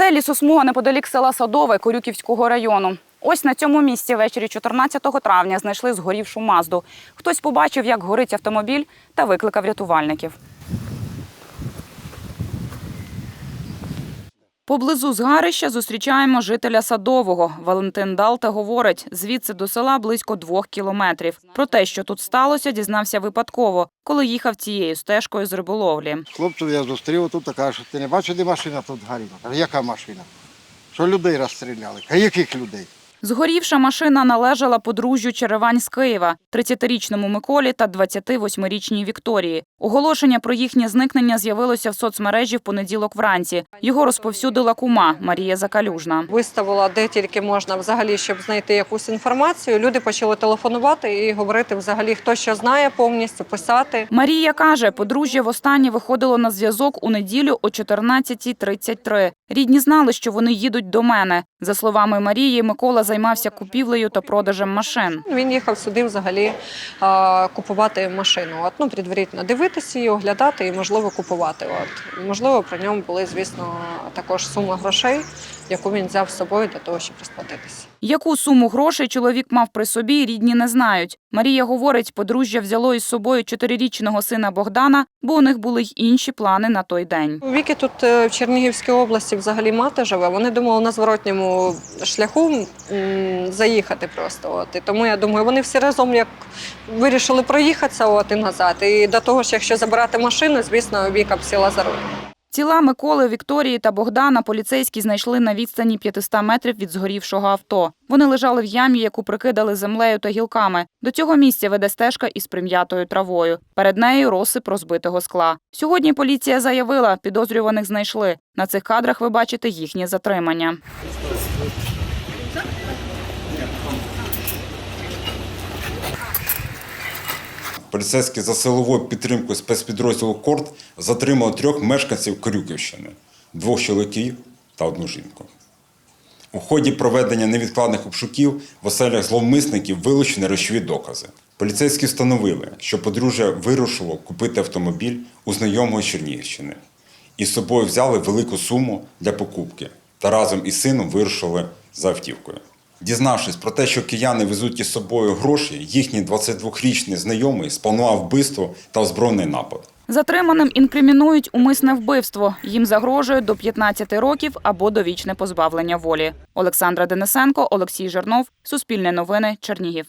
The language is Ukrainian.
Це лісосмуга неподалік села Садове Корюківського району. Ось на цьому місці ввечері 14 травня знайшли згорівшу мазду. Хтось побачив, як горить автомобіль, та викликав рятувальників. Поблизу згарища зустрічаємо жителя Садового. Валентин Далта говорить, звідси до села близько двох кілометрів. Про те, що тут сталося, дізнався випадково, коли їхав цією стежкою з риболовлі. Хлопців я зустрів тут каже, ти не бачиш, де машина тут горіла? Яка машина? Що людей розстріляли? А яких людей? Згорівша машина належала подружжю Черевань з Києва, 30-річному Миколі та 28-річній Вікторії. Оголошення про їхнє зникнення з'явилося в соцмережі в понеділок вранці. Його розповсюдила кума Марія Закалюжна. Виставила де тільки можна взагалі, щоб знайти якусь інформацію. Люди почали телефонувати і говорити взагалі, хто що знає повністю, писати. Марія каже, подружжя востаннє виходило на зв'язок у неділю о 14.33. Рідні знали, що вони їдуть до мене. За словами Марії, Микола займався купівлею та продажем машин. Він їхав сюди взагалі а, купувати машину. От, ну, предварительно дивитися її, оглядати і, можливо, купувати. От. Можливо, при ньому були, звісно, також сума грошей, яку він взяв з собою для того, щоб розплатитися. Яку суму грошей чоловік мав при собі, рідні не знають. Марія говорить, подружжя взяло із собою чотирирічного сина Богдана, бо у них були й інші плани на той день. Віки тут е, в Чернігівській області взагалі мати живе. Вони думали на зворотньому шляху м, заїхати просто. От. І тому я думаю, вони всі разом як вирішили проїхатися от, і назад. І до того ж, якщо забирати машину, звісно, Віка б сіла за руль. Тіла Миколи, Вікторії та Богдана поліцейські знайшли на відстані 500 метрів від згорівшого авто. Вони лежали в ямі, яку прикидали землею та гілками. До цього місця веде стежка із прим'ятою травою. Перед нею розсип розбитого скла. Сьогодні поліція заявила, підозрюваних знайшли. На цих кадрах ви бачите їхнє затримання. Поліцейські за силовою підтримкою спецпідрозділу Корт затримали трьох мешканців Крюківщини, двох чоловіків та одну жінку. У ході проведення невідкладних обшуків в оселях зловмисників вилучені речові докази. Поліцейські встановили, що подружжя вирушило купити автомобіль у знайомого Чернігівщини і з собою взяли велику суму для покупки та разом із сином вирушили за автівкою. Дізнавшись про те, що кияни везуть із собою гроші, їхній 22-річний знайомий спланував вбивство та озброєний напад. Затриманим інкримінують умисне вбивство. Їм загрожує до 15 років або довічне позбавлення волі. Олександра Денисенко, Олексій Жернов, Суспільне новини, Чернігів.